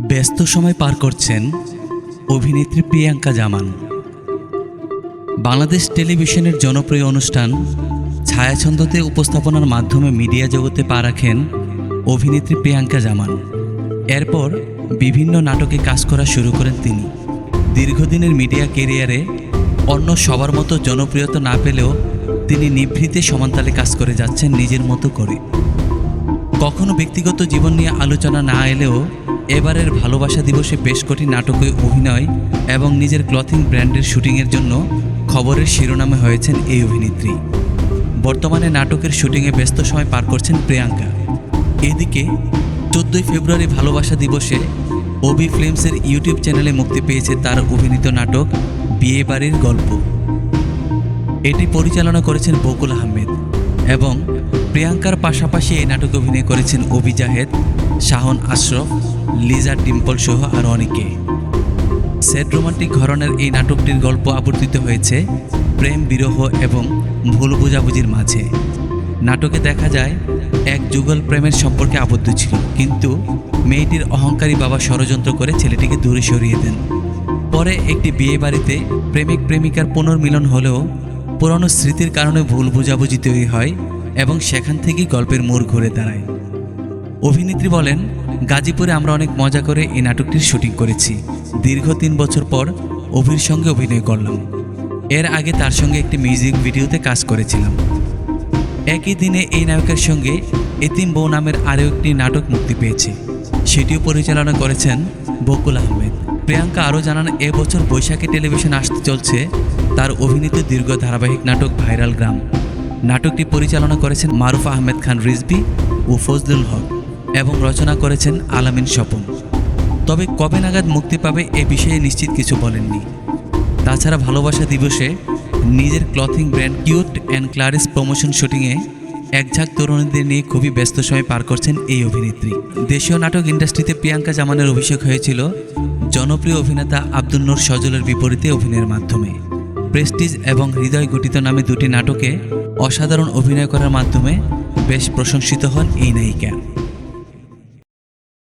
ব্যস্ত সময় পার করছেন অভিনেত্রী প্রিয়াঙ্কা জামান। বাংলাদেশ টেলিভিশনের জনপ্রিয় অনুষ্ঠান ছায়াছন্দতে উপস্থাপনার মাধ্যমে মিডিয়া জগতে পা রাখেন অভিনেত্রী প্রিয়াঙ্কা জামান। এরপর বিভিন্ন নাটকে কাজ করা শুরু করেন তিনি। দীর্ঘদিনের মিডিয়া কেরিয়ারে অন্য সবার মতো জনপ্রিয়তা না পেলেও তিনি নিভৃতে সমান্তালে কাজ করে যাচ্ছেন নিজের মতো করে। কখনো ব্যক্তিগত জীবন নিয়ে আলোচনা না এলেও এবারের ভালোবাসা দিবসে বেশ কটি নাটকে অভিনয় এবং নিজের ক্লথিং ব্র্যান্ডের শুটিংয়ের জন্য খবরের শিরোনামে হয়েছেন এই অভিনেত্রী। বর্তমানে নাটকের শুটিংয়ে ব্যস্ত সময় পার করছেন প্রিয়াঙ্কা। এদিকে, চোদ্দোই ফেব্রুয়ারি ভালোবাসা দিবসে ওবি ফিল্মসের ইউটিউব চ্যানেলে মুক্তি পেয়েছে তার অভিনীত নাটক বিয়ে বাড়ির গল্প। এটি পরিচালনা করেছেন বকুল আহমেদ এবং প্রিয়াঙ্কার পাশাপাশি এই নাটকে অভিনয় করেছেন অভি জাহেদ শাহন আশরফ, লিজা ডিম্পল সহ আর অনেকে। সেট রোমান্টিক ঘরনের এই নাটকটির গল্প আবর্তিত হয়েছে প্রেম, বিরহ এবং ভুল বোঝাবুঝির মাঝে। নাটকে দেখা যায়, এক যুগল প্রেমের সম্পর্কে আবদ্ধ ছিল, কিন্তু মেয়েটির অহংকারী বাবা ষড়যন্ত্র করে ছেলেটিকে দূরে সরিয়ে দেন। পরে একটি বিয়ে বাড়িতে প্রেমিক প্রেমিকার পুনর্মিলন হলেও পুরনো স্মৃতির কারণে ভুল বোঝাবুঝি তৈরি হয় এবং সেখান থেকেই গল্পের মোড় ঘুরে দাঁড়ায়। অভিনেত্রী বলেন, গাজীপুরে আমরা অনেক মজা করে এই নাটকটির শুটিং করেছি। দীর্ঘ তিন বছর পর অভির সঙ্গে অভিনয় করলাম। এর আগে তার সঙ্গে একটি মিউজিক ভিডিওতে কাজ করেছিলাম। একই দিনে এই নায়কের সঙ্গে এতিম বউ নামের আরও একটি নাটক মুক্তি পেয়েছে। সেটিও পরিচালনা করেছেন বকুল আহমেদ। প্রিয়াঙ্কা আরও জানান এবছর বৈশাখী টেলিভিশন আসতে চলছে তার অভিনীত দীর্ঘ ধারাবাহিক নাটক ভাইরাল গ্রাম। নাটকটি পরিচালনা করেছেন মারুফ আহমেদ খান রিজবি ও ফজলুল হক এবং রচনা করেছেন আলামিন স্বপন। তবে কবে নাগাদ মুক্তি পাবে এ বিষয়ে নিশ্চিত কিছু বলেননি। তাছাড়া ভালোবাসা দিবসে নিজের clothing brand cute and Claris promotion শুটিংয়ে একঝাঁক তরুণীদের নিয়ে খুবই ব্যস্ত সময় পার করছেন এই অভিনেত্রী। দেশীয় নাটক ইন্ডাস্ট্রিতে প্রিয়াঙ্কা জামানের অভিষেক হয়েছিল জনপ্রিয় অভিনেতা আব্দুল নূর সজলের বিপরীতে অভিনয়ের মাধ্যমে। প্রেস্টিজ এবং হৃদয় গঠিত নামে দুটি নাটকে অসাধারণ অভিনয় করার মাধ্যমে বেশ প্রশংসিত হন এই নায়িকা।